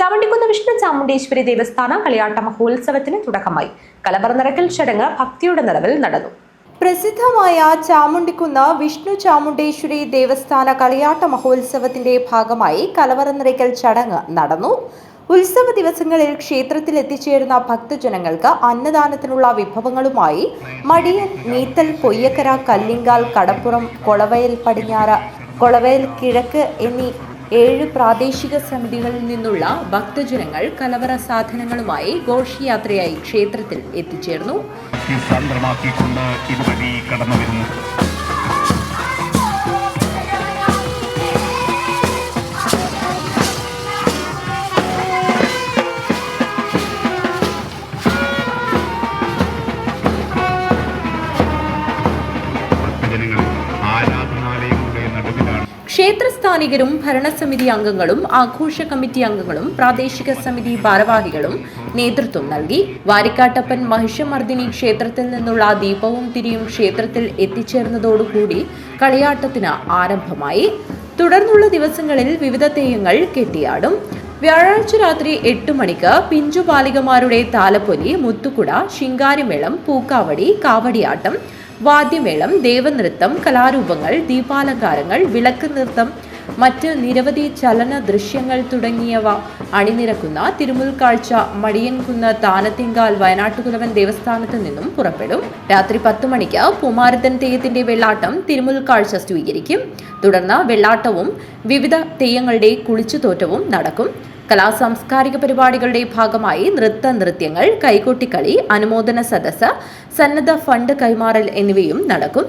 ചാവണ്ടിക്കുന്ന് വിഷ്ണു ചാമുണ്ടേശ്വരി ദേവസ്ഥാന കളിയാട്ട മഹോത്സവത്തിന് തുടക്കമായി. കലബറ നിറക്കൽ ചടങ്ങ് ഭക്തിയുടെ നിറവിൽ നടന്നു. പ്രസിദ്ധമായ ചാമുണ്ടിക്കുന്ന് വിഷ്ണു ചാമുണ്ടേശ്വരി ദേവസ്ഥാന കളിയാട്ട മഹോത്സവത്തിന്റെ ഭാഗമായി കലവറനിറയ്ക്കൽ ചടങ്ങ് നടന്നു. ഉത്സവ ദിവസങ്ങളിൽ ക്ഷേത്രത്തിൽ എത്തിച്ചേരുന്ന ഭക്തജനങ്ങൾക്ക് അന്നദാനത്തിനുള്ള വിഭവങ്ങളുമായി മടിയൻ നീത്തൽ പൊയ്യക്കര കല്ലിങ്കാൽ കടപ്പുറം കൊളവയൽ പടിഞ്ഞാറ് കൊളവയൽ കിഴക്ക് എന്നീ ഏഴ് പ്രാദേശിക സമിതികളിൽ നിന്നുള്ള ഭക്തജനങ്ങൾ കലവറ സാധനങ്ങളുമായി ഘോഷയാത്രയായി ക്ഷേത്രത്തിൽ എത്തിച്ചേർന്നു. ഇതുവഴി ക്ഷേത്രസ്ഥാനികരും ഭരണസമിതി അംഗങ്ങളും ആഘോഷ കമ്മിറ്റി അംഗങ്ങളും പ്രാദേശിക സമിതി ഭാരവാഹികളും നേതൃത്വം നൽകി. വാരിക്കാട്ടപ്പൻ മഹിഷമർദ്ദിനി ക്ഷേത്രത്തിൽ നിന്നുള്ള ദീപവും തിരിയും ക്ഷേത്രത്തിൽ എത്തിച്ചേർന്നതോടുകൂടി കളിയാട്ടത്തിന് ആരംഭമായി. തുടർന്നുള്ള ദിവസങ്ങളിൽ വിവിധ തെയ്യങ്ങൾ കെട്ടിയാടും. വ്യാഴാഴ്ച രാത്രി എട്ട് മണിക്ക് പിഞ്ചു ബാലികമാരുടെ താലപ്പൊലി മുത്തുകുട ശിങ്കാരിമേളം പൂക്കാവടി കാവടിയാട്ടം വാദ്യമേളം ദേവനൃത്തം കലാരൂപങ്ങൾ ദീപാലങ്കാരങ്ങൾ വിളക്ക് നൃത്തം മറ്റ് നിരവധി ചലന ദൃശ്യങ്ങൾ തുടങ്ങിയവ അണിനിരക്കുന്ന തിരുമുൽക്കാഴ്ച മടിയൻകുന്ന് താനത്തിങ്കാൽ വയനാട്ടുകുലവൻ ദേവസ്ഥാനത്ത് നിന്നും പുറപ്പെടും. രാത്രി പത്ത് മണിക്ക് പൂമാരത്തൻ തെയ്യത്തിന്റെ വെള്ളാട്ടം തിരുമുൽക്കാഴ്ച സ്വീകരിക്കും. തുടർന്ന് വെള്ളാട്ടവും വിവിധ തെയ്യങ്ങളുടെ കുളിച്ചുതോറ്റവും നടക്കും. കലാസാംസ്കാരിക പരിപാടികളുടെ ഭാഗമായി നൃത്ത നൃത്യങ്ങൾ കൈകൊട്ടിക്കളി അനുമോദന സദസ്സ് സന്നദ്ധ ഫണ്ട് കൈമാറൽ എന്നിവയും നടക്കും.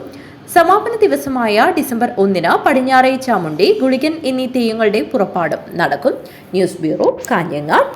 സമാപന ദിവസമായ ഡിസംബർ ഒന്നിന് പടിഞ്ഞാറേ ചാമുണ്ടി ഗുളികൻ എന്നീ തെയ്യങ്ങളുടെ പുറപ്പാടും നടക്കും. News bureau Kanhangad.